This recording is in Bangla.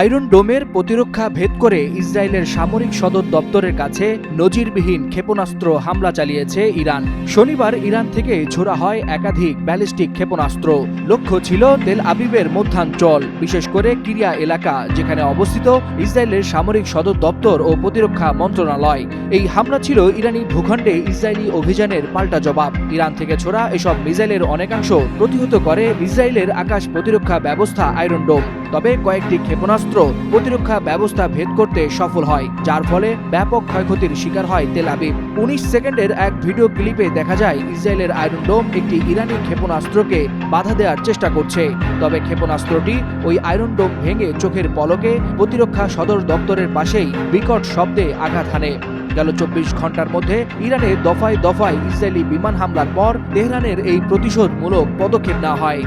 আয়রন ডোমের প্রতিরক্ষা ভেদ করে ইসরায়েলের সামরিক সদর দপ্তরের কাছে নজিরবিহীন ক্ষেপণাস্ত্র হামলা চালিয়েছে ইরান। শনিবার ইরান থেকে ছোড়া হয় একাধিক ব্যালিস্টিক ক্ষেপণাস্ত্র। লক্ষ্য ছিল তেল আবিবের মধ্যাঞ্চল, বিশেষ করে কিরিয়া এলাকা, যেখানে অবস্থিত ইসরায়েলের সামরিক সদর দপ্তর ও প্রতিরক্ষা মন্ত্রণালয়। এই হামলা ছিল ইরানি ভূখণ্ডে ইসরায়েলি অভিযানের পাল্টা জবাব। ইরান থেকে ছোড়া এসব মিসাইলের অনেকাংশ প্রতিহত করে ইসরায়েলের আকাশ প্রতিরক্ষা ব্যবস্থা আয়রন ডোম। তবে কয়েকটি ক্ষেপণাস্ত্র প্রতিরক্ষা ব্যবস্থা ভেদ করতে সফল হয়, যার ফলে ব্যাপক ক্ষয়ক্ষতির শিকার হয় তেল আবিব। উনিশ সেকেন্ডের এক ভিডিও ক্লিপে দেখা যায়, ইসরায়েলের আয়রন ডোম একটি ইরানি ক্ষেপণাস্ত্রকে বাধা দেওয়ার চেষ্টা করছে। তবে ক্ষেপণাস্ত্রটি ওই আয়রন ডোম ভেঙে চোখের পলকে প্রতিরক্ষা সদর দপ্তরের পাশেই বিকট শব্দে আঘাত হানে। গেল চব্বিশ ঘণ্টার মধ্যে ইরানে দফায় দফায় ইসরায়েলি বিমান হামলার পর তেহরানের এই প্রতিশোধমূলক পদক্ষেপ নেওয়া হয়।